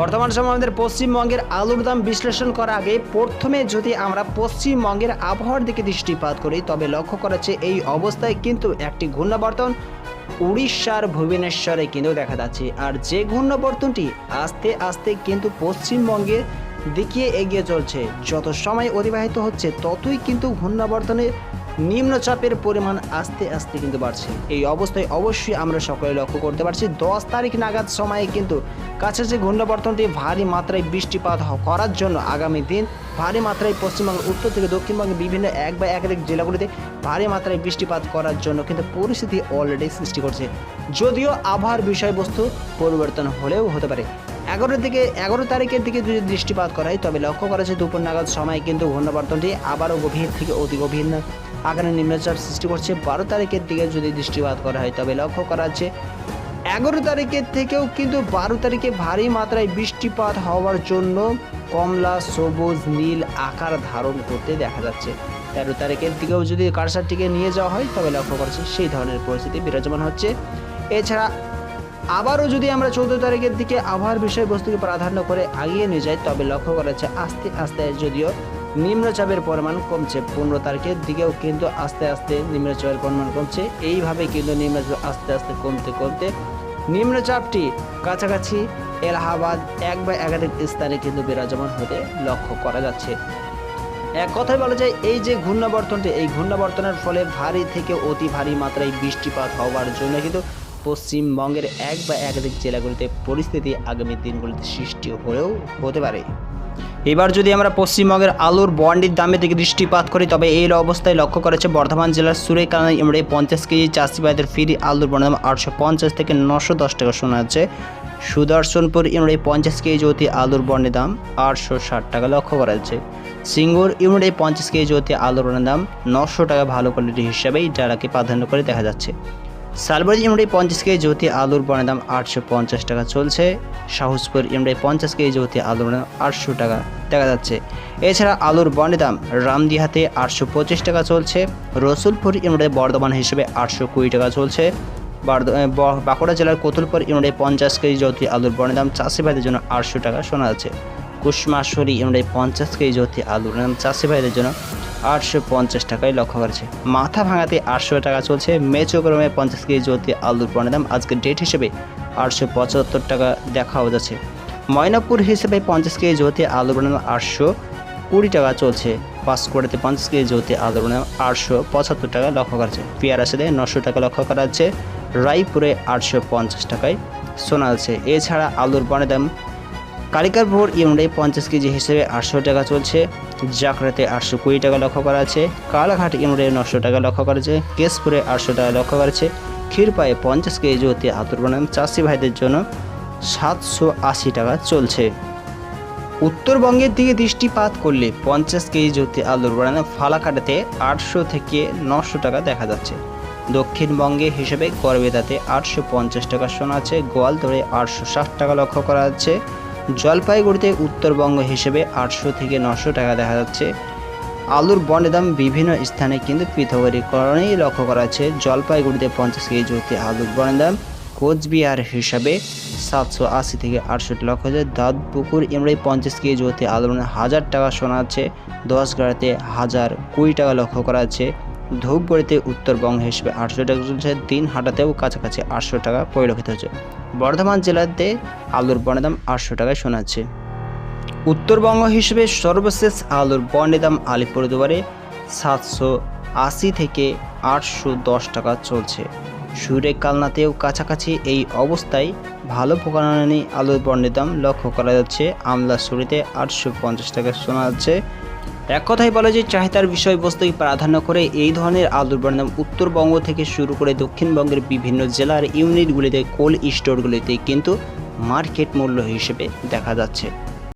বর্তমান সময় আমাদের পশ্চিমবঙ্গের আলুর দাম বিশ্লেষণ করার আগে প্রথমে যদি আমরা পশ্চিমবঙ্গের আবহাওয়ার দিকে দৃষ্টিপাত করি, তবে লক্ষ্য করা এই অবস্থায় কিন্তু একটি ঘূর্ণাবর্তন উড়িষ্যার ভুবনেশ্বরে কিন্তু দেখা যাচ্ছে। আর যে ঘূর্ণাবর্তনটি আস্তে আস্তে কিন্তু পশ্চিমবঙ্গের দিকে এগিয়ে চলছে। যত সময় অতিবাহিত হচ্ছে, ততই কিন্তু ঘূর্ণাবর্তনের নিম্নচাপের পরিমাণ আস্তে আস্তে কিন্তু বাড়ছে। এই অবস্থায় অবশ্যই আমরা সকলে লক্ষ্য করতে পারছি, দশ তারিখ নাগাদ সময়ে কিন্তু কাছাকাছি ঘূর্ণাবর্তনটি ভারী মাত্রায় বৃষ্টিপাত করার জন্য আগামী দিন ভারী মাত্রায় পশ্চিমবঙ্গের উত্তর থেকে দক্ষিণবঙ্গের বিভিন্ন এক বা একাধিক জেলাগুলিতে ভারী মাত্রায় বৃষ্টিপাত করার জন্য কিন্তু পরিস্থিতি অলরেডি সৃষ্টি করছে। যদিও আবহাওয়ার বিষয়বস্তু পরিবর্তন হলেও হতে পারে। এগারো থেকে, এগারো তারিখের দিকে যদি দৃষ্টিপাত করা হয়, তবে লক্ষ্য করা যায় দুপুর নাগাদ সময় কিন্তু ঘূর্ণাবর্তনটি আবারও গভীর থেকে অতি গভীর আকারে নিম্নচাপ সৃষ্টি করছে। বারো তারিখের দিকে যদি দৃষ্টিপাত করা হয়, তবে লক্ষ্য করা যাচ্ছে এগারো তারিখের থেকেও কিন্তু বারো তারিখে ভারী মাত্রায় বৃষ্টিপাত হওয়ার জন্য কমলা, সবুজ, নীল আকার ধারণ করতে দেখা যাচ্ছে। তেরো তারিখের দিকেও যদি কারসারটিকে নিয়ে যাওয়া হয়, তবে লক্ষ্য করছি সেই ধরনের পরিস্থিতি বিরাজমান হচ্ছে। এছাড়া আবারও যদি আমরা চৌদ্দ তারিখের দিকে আবহাওয়ার বিষয়বস্তুকে প্রাধান্য করে আগিয়ে নিয়ে যাই, তবে লক্ষ্য করা আস্তে আস্তে যদিও নিম্নচাপের পরিমাণ কমছে। পনেরো তারিখের দিকেও কিন্তু আস্তে আস্তে নিম্নচাপের পরিমাণ কমছে। এইভাবে কিন্তু নিম্নচাপ আস্তে আস্তে কমতে কমতে নিম্নচাপটি কাছাকাছি এলাহাবাদ এক বা একাধিক স্থানে কিন্তু বিরাজমান হতে লক্ষ্য করা যাচ্ছে। এক কথায় বলা যায়, এই যে ঘূর্ণাবর্তনটি, এই ঘূর্ণাবর্তনের ফলে ভারী থেকে অতি ভারী মাত্রায় বৃষ্টিপাত হওয়ার জন্য কিন্তু পশ্চিমবঙ্গের এক বা একাধিক জেলাগুলিতে পরিস্থিতি আগামী দিনগুলিতে সৃষ্টি হলেও হতে পারে। এবার যদি আমরা পশ্চিমবঙ্গের আলুর বন্ডির দামে দিকে দৃষ্টিপাত করি, তবে এই অবস্থায় লক্ষ্য করেছে বর্ধমান জেলার সুরেকানা ইমড়ে পঞ্চাশ কেজি চাষি ভাইদের ফ্রি আলুর বন্ডের দাম আটশো পঞ্চাশ থেকে নশো দশ টাকা শোনা যাচ্ছে। সুদর্শনপুর ইমড়ে পঞ্চাশ কেজি অতি আলুর বন্ডের দাম আটশো ষাট টাকা লক্ষ্য করা যাচ্ছে। সিঙ্গুর ইমড়ে পঞ্চাশ কেজি অতি আলুর বন্ডের দাম নশো টাকা ভালো কোয়ালিটি হিসাবেই যারাকে প্রাধান্য করে দেখা যাচ্ছে। সালবারি ইমড়ে পঞ্চাশ কেজি জ্যোতি আলুর বনের দাম আটশো পঞ্চাশ টাকা চলছে। সাহসপুর ইমড়ে পঞ্চাশ কেজি জ্যোতি আলুর দাম আটশো টাকা দেখা যাচ্ছে। এছাড়া আলুর বনের দাম রামদিহাতে আটশো পঁচিশ টাকা চলছে। রসুলপুর ইমড়ে বর্ধমান হিসেবে আটশো কুড়ি টাকা চলছে। বাঁকুড়া জেলার কোতুলপুর ইমড়ে পঞ্চাশ কেজি জ্যোতি আলুর বনের দাম চাষি ভাইদের জন্য আটশো টাকা শোনা যাচ্ছে। কুসমাশরি ইমড়ে পঞ্চাশ কেজি জ্যোতি আলুর দাম চাষি ভাইদের জন্য আটশো পঞ্চাশ টাকায় লক্ষ্য করেছে। মাথা ভাঙাতে আটশো টাকা চলছে। মেচোগ্রামে পঞ্চাশ কেজি জ্যোতি আলুর পণ্যের দাম আজকের ডেট হিসেবে আটশো পঁচাত্তর টাকা দেখাও যাচ্ছে। ময়নাপুর হিসেবে পঞ্চাশ কেজি জ্যোতি আলুর পণ্যের দাম আটশো কুড়ি টাকা চলছে। পাঁচকুড়াতে পঞ্চাশ কেজি জ্যোতি আলুর দাম আটশো পঁচাত্তর টাকা লক্ষ্য করেছে। পেয়ারা সাথে নশো টাকা লক্ষ্য করা যাচ্ছে। রায়পুরে আটশো পঞ্চাশ টাকায় শোনা যাচ্ছে। এছাড়া আলুর পণ্যের দাম কালিকারপুর ইউনিটে পঞ্চাশ কেজি হিসেবে আটশো টাকা চলছে। জাকরাতে আটশো কুড়ি টাকা লক্ষ্য করা আছে, কালাঘাট ইউনিটে নশো টাকা লক্ষ্য করা আছে, কেশপুরে আটশো টাকা লক্ষ্য করা আছে ক্ষীরপায়ে পঞ্চাশ কেজি অতি আতুর বানাম চাষি ভাইদের জন্য সাতশো আশি টাকা চলছে। উত্তরবঙ্গের দিকে দৃষ্টিপাত করলে পঞ্চাশ কেজি জ্যোতি আলুর বানানো ফালাকাটাতে আটশো থেকে নশো টাকা দেখা যাচ্ছে। দক্ষিণবঙ্গে হিসেবে গড়বেতাতে আটশো পঞ্চাশ টাকা শোনা আছে গোয়ালতরে আটশো ষাট টাকা লক্ষ্য করা যাচ্ছে জলপাইগুড়িতে উত্তরবঙ্গ হিসেবে আটশো থেকে নশো টাকা দেখা যাচ্ছে। আলুর বন্ডের দাম বিভিন্ন স্থানে কিন্তু পৃথকীকরণেই লক্ষ্য করা যাচ্ছে। জলপাইগুড়িতে পঞ্চাশ কেজি জ্যোতি আলুর বন্ডের দাম কোচবিহার হিসাবে সাতশো আশি থেকে আটষট্টি লক্ষ হচ্ছে দাঁতপুকুর এমরাই পঞ্চাশ কেজি জ্যোতি আলুর হাজার টাকা শোনা যাচ্ছে। দশ গাড়িতে হাজার কুড়ি টাকা লক্ষ্য করা যাচ্ছে। ধূপগড়িতে উত্তরবঙ্গ হিসেবে আটশো টাকা চলছে। দিন হাটাতেও কাছাকাছি আটশো টাকা পরিলক্ষিত হচ্ছে বর্ধমান জেলাতে আলুর বনের দাম আটশো টাকায় শোনাচ্ছে। উত্তরবঙ্গ হিসেবে সর্বশেষ আলুর বন্ডের দাম আলিপুরদুয়ারে সাতশো আশি থেকে আটশো দশ টাকা চলছে। সুরে কালনাতেও কাছাকাছি এই অবস্থায় ভালো পোকানি আলুর বন্ডের দাম লক্ষ্য করা যাচ্ছে। আমলা সুরিতে আটশো পঞ্চাশ টাকা শোনা যাচ্ছে। এক কথায় বলা যায় চাহিদার বিষয়বস্তুকে প্রাধান্য করে এই ধরনের আলুর বর্ণাম উত্তরবঙ্গ থেকে শুরু করে দক্ষিণবঙ্গের বিভিন্ন জেলার ইউনিটগুলিতে কোল্ড স্টোরগুলিতে কিন্তু মার্কেট মূল্য হিসেবে দেখা যাচ্ছে।